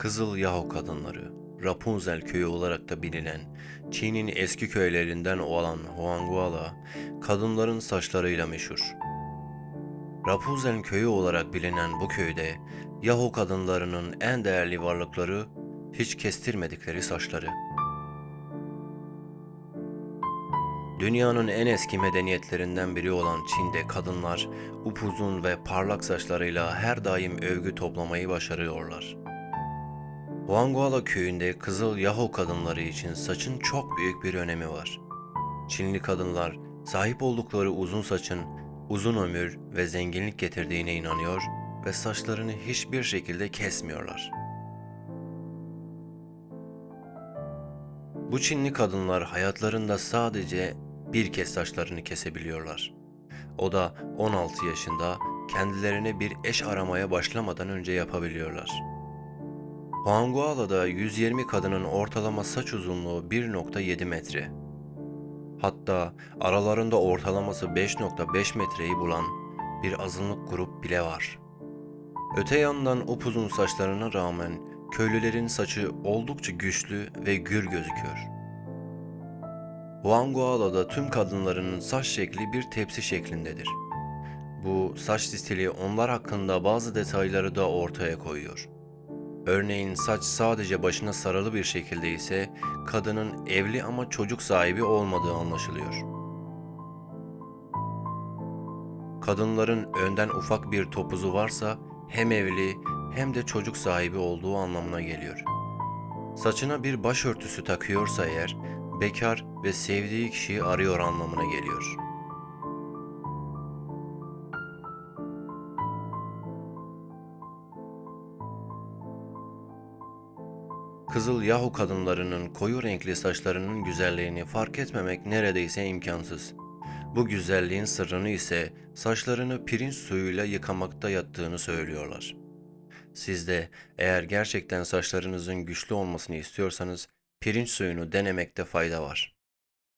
Kızıl Yahu kadınları, Rapunzel köyü olarak da bilinen Çin'in eski köylerinden olan Huanguala, kadınların saçlarıyla meşhur. Rapunzel köyü olarak bilinen bu köyde Yahu kadınlarının en değerli varlıkları hiç kestirmedikleri saçları. Dünyanın en eski medeniyetlerinden biri olan Çin'de kadınlar upuzun ve parlak saçlarıyla her daim övgü toplamayı başarıyorlar. Huanguala köyünde Kızıl Yahu kadınları için saçın çok büyük bir önemi var. Çinli kadınlar sahip oldukları uzun saçın uzun ömür ve zenginlik getirdiğine inanıyor ve saçlarını hiçbir şekilde kesmiyorlar. Bu Çinli kadınlar hayatlarında sadece bir kez saçlarını kesebiliyorlar. O da 16 yaşında kendilerine bir eş aramaya başlamadan önce yapabiliyorlar. Huanguala'da 120 kadının ortalama saç uzunluğu 1.7 metre. Hatta aralarında ortalaması 5.5 metreyi bulan bir azınlık grup bile var. Öte yandan upuzun saçlarına rağmen köylülerin saçı oldukça güçlü ve gür gözüküyor. Huanguala'da tüm kadınların saç şekli bir tepsi şeklindedir. Bu saç stili onlar hakkında bazı detayları da ortaya koyuyor. Örneğin saç sadece başına sarılı bir şekilde ise kadının evli ama çocuk sahibi olmadığı anlaşılıyor. Kadınların önden ufak bir topuzu varsa hem evli hem de çocuk sahibi olduğu anlamına geliyor. Saçına bir başörtüsü takıyorsa eğer bekar ve sevdiği kişiyi arıyor anlamına geliyor. Kızıl Yahu kadınlarının koyu renkli saçlarının güzelliğini fark etmemek neredeyse imkansız. Bu güzelliğin sırrını ise saçlarını pirinç suyuyla yıkamakta yattığını söylüyorlar. Siz de eğer gerçekten saçlarınızın güçlü olmasını istiyorsanız pirinç suyunu denemekte fayda var.